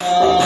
Uh...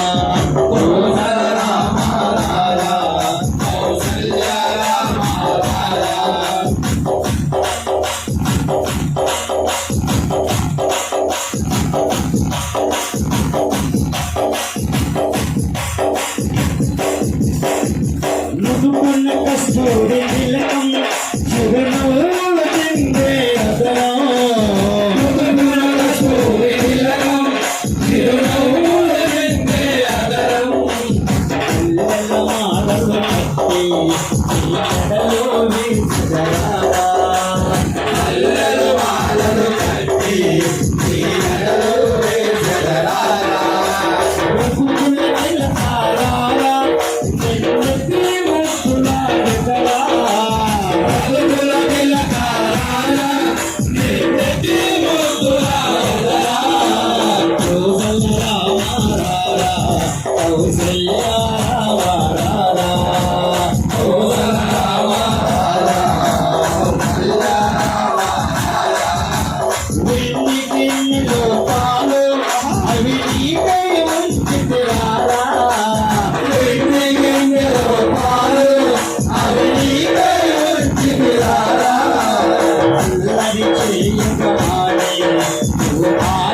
Where I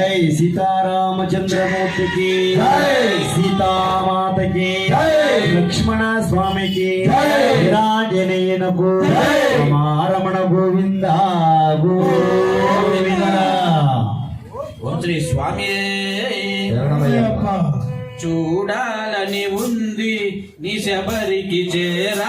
జై సీతారామచంద్రమూర్తికి సీతామాతకి లక్ష్మణ స్వామికి విరాజనేయునకు మారమణ గోవింద శ్రీ స్వామి. చూడాలని ఉంది నీ శబరికి చేరా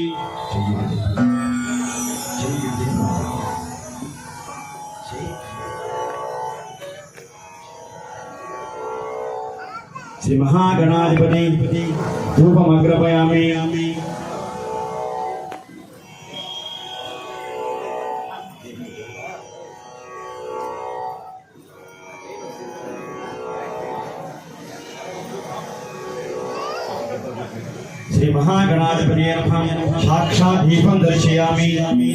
श्री महागणाधिपति धूपम अग्रपयामी श्री दीपं दर्शयामि।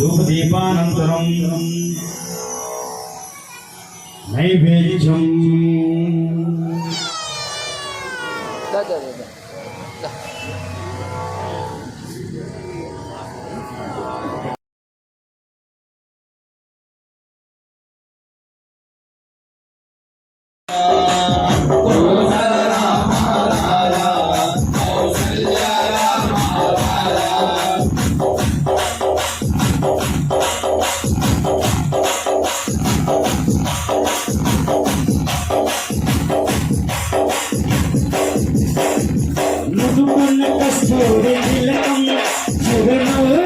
धूपदीपानन्तरं Naivedyam No one can Nadu the kasturi dilam, jodoh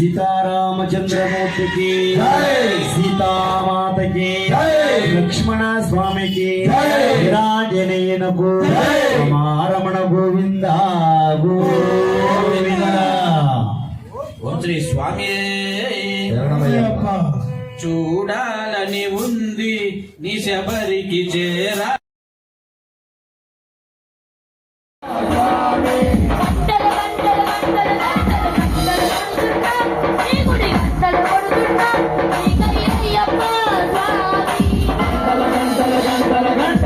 సీతారామచంద్రమూర్తికి సీతామాతకి లక్ష్మణ స్వామికి విరాజనేనకు గోవింద శ్రీ స్వామి. చూడాలని ఉంది నీ శబరికి చేరా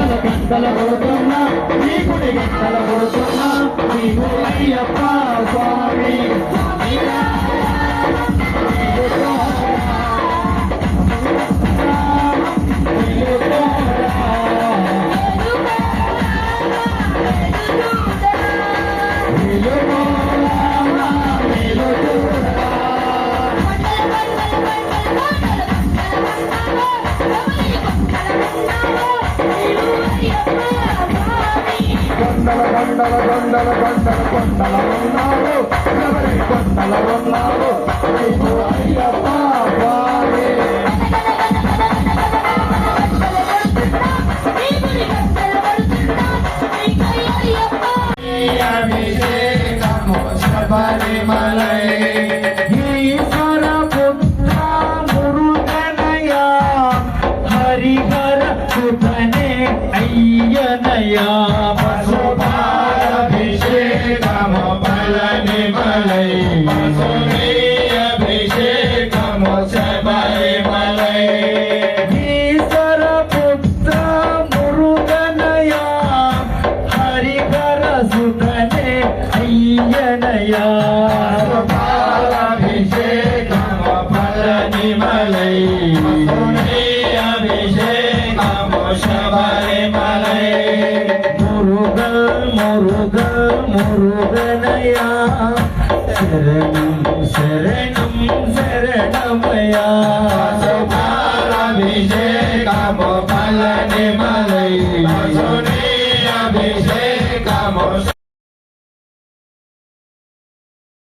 గంటల గంటల కొడుతున్నా నీకుడి గంటల కొడుతున్నా కొండల కొండల కొండల కొండల ఉన్నావు ఎవరి కొండల ఉన్నావు నీకు అయ్యప్ప స్వామి శబరిమలై முருகனையா சரணம் சரணம் சரணமையா சபாலாபிஷேகம் பலனி மலை